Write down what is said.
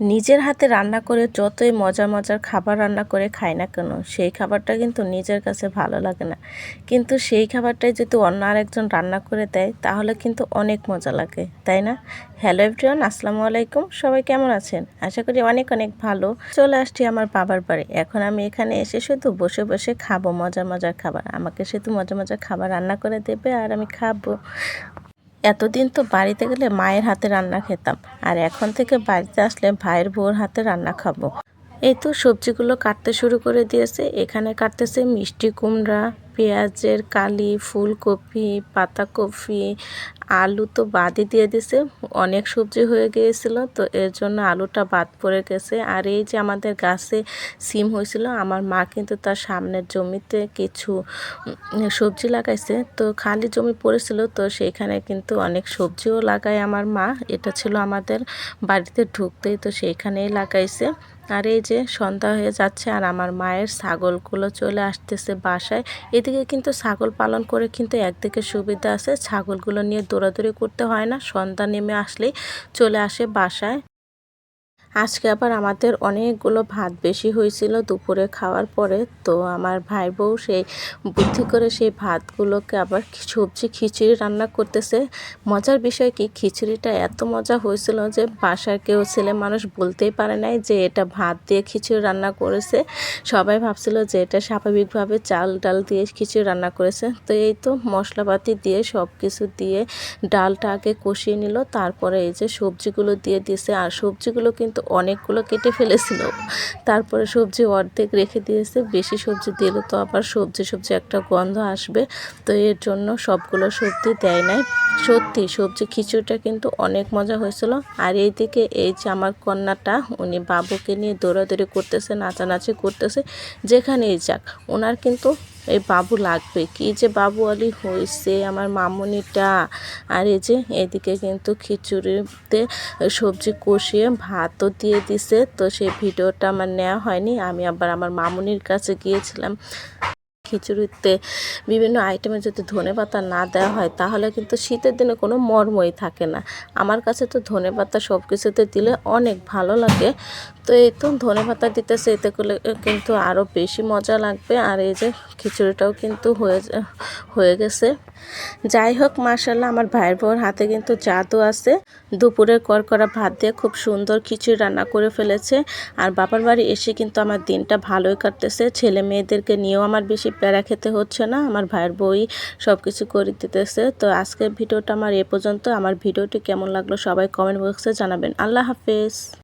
নিজের হাতে রান্না করে যতই মজার মজার খাবার রান্না করে খাই না কেন, সেই খাবারটা কিন্তু নিজের কাছে ভালো লাগে না। কিন্তু সেই খাবারটাই যদি অন্য আরেকজন রান্না করে দেয়, তাহলে কিন্তু অনেক মজা লাগে, তাই না? হ্যালো এভরিওয়ান আসসালামু আলাইকুম, সবাই কেমন আছেন? আশা করি অনেক অনেক ভালো। চলে আসছি আমার বাবার বাড়ি। এখন আমি এখানে এসে শুধু বসে বসে খাব মজার মজার খাবার। আমাকে শুধু মজার মজার খাবার রান্না করে দেবে আর আমি খাব। এতদিন তো বাড়িতে গেলে মায়ের হাতে রান্না খেতাম, আর এখন থেকে বাড়িতে আসলে ভাইয়ের বউর হাতে রান্না খাব। এই তো সবজিগুলো কাটতে শুরু করে দিয়েছে। এখানে কাটতেছে মিষ্টি কুমড়া, পেঁয়াজের কালি, ফুলকপি, পাতাকপি আলু তো বাদই দিয়ে দিছে। অনেক সবজি হয়ে গিয়েছিল, তো এর জন্য আলুটা বাদ পড়ে গেছে। আর এই যে আমাদের গাছে সিম হয়েছিল, আমার মা কিন্তু তার সামনের জমিতে কিছু সবজি লাগাইছে। তো খালি জমি পড়েছিল, তো সেখানে কিন্তু অনেক সবজিও লাগায় আমার মা। এটা ছিল আমাদের বাড়িতে ঢুকতেই তো সেইখানেই লাগাইছে। আর এই যে সন্ধ্যা হয়ে যাচ্ছে, আর আমার মায়ের ছাগলগুলো চলে আসতেছে বাসায়। এদিকে কিন্তু ছাগল পালন করে কিন্তু একদিকে সুবিধা আছে, ছাগলগুলো নিয়ে দৌড়াদৌড়ি করতে হয় না সন্তান নেমে আসলেই চলে আসে বাসায়। আজকে আবার আমাদের অনেকগুলো ভাত বেশি হয়েছিল দুপুরে খাওয়ার পরে, তো আমার ভাই বউ সেই বুদ্ধি করে সেই ভাতগুলোকে আবার সবজি খিচুড়ি রান্না করতেছে। মজার বিষয় কি, খিচুড়িটা এত মজা হয়েছিল যে বাসার কেউ ছেলে মানুষ বলতেই পারে নাই যে এটা ভাত দিয়ে খিচুড়ি রান্না করেছে। সবাই ভাবছিল যে এটা স্বাভাবিকভাবে চাল ডাল দিয়ে খিচুড়ি রান্না করেছে। তো এই তো মশলাপাতি দিয়ে সব কিছু দিয়ে ডালটা আগে কষিয়ে নিল, তারপরে এই যে সবজিগুলো দিয়ে দিছে। আর সবজিগুলো কিন্তু অনেকগুলো কেটে ফেলেছিল। তারপরে সবজি অর্ধেক রেখে দিয়েছে, বেশি সবজি দিলে তো আবার সবজি সবজি একটা গন্ধ আসবে। তো এর জন্য সবগুলো সবজি দেয় নাই। সত্যি, সবজি খিচুড়িটা কিন্তু অনেক মজা হয়েছিল। আর এইদিকে এই যে আমার কন্যাটা, উনি বাবুকে নিয়ে দৌড়াদৌড়ি করতেছে, নাচানাচি করতেছে, যেখানেই যাক ওনার কিন্তু এই বাবু লাগবে। কি যে বাবু আলি হয়েছে আমার মামনিটা। আর এই যে এদিকে কিন্তু খিচুড়িতে সবজি কষিয়ে ভাতও দিয়ে দিছে। তো সেই ভিডিওটা আমার নেওয়া হয়নি। আমি আবার আমার মামুনির কাছে গিয়েছিলাম। খিচুড়িতে বিভিন্ন আইটেমে যদি ধনে পাতা না দেওয়া হয়, তাহলে কিন্তু শীতের দিনে কোনো মর্মই থাকে না। আমার কাছে তো ধনে পাতা সব কিছুতে দিলে অনেক ভালো লাগে। তো এই তো ধনে পাতা দিতেছে, এতে করলে কিন্তু আরও বেশি মজা লাগবে। আর এই যে খিচুড়িটাও কিন্তু হয়ে হয়ে গেছে। যাই হোক মার্শাল্লাহ আমার ভাইয়ের বউর হাতে কিন্তু জাদু আছে। দুপুরের করা ভাত দিয়ে খুব সুন্দর খিচুড়ি রান্না করে ফেলেছে। আর বাবার বাড়ি এসে কিন্তু আমার দিনটা ভালোই কাটতেছে। ছেলে মেয়েদেরকে নিয়েও আমার বেশি প্যারা খেতে হচ্ছে না, আমার ভাইয়ের বই সব কিছু করে দিতেছে। তো আজকের ভিডিওটা আমার এ পর্যন্ত। আমার ভিডিওটি কেমন লাগল সবাই কমেন্ট বক্সে জানাবেন। আল্লাহ হাফেজ।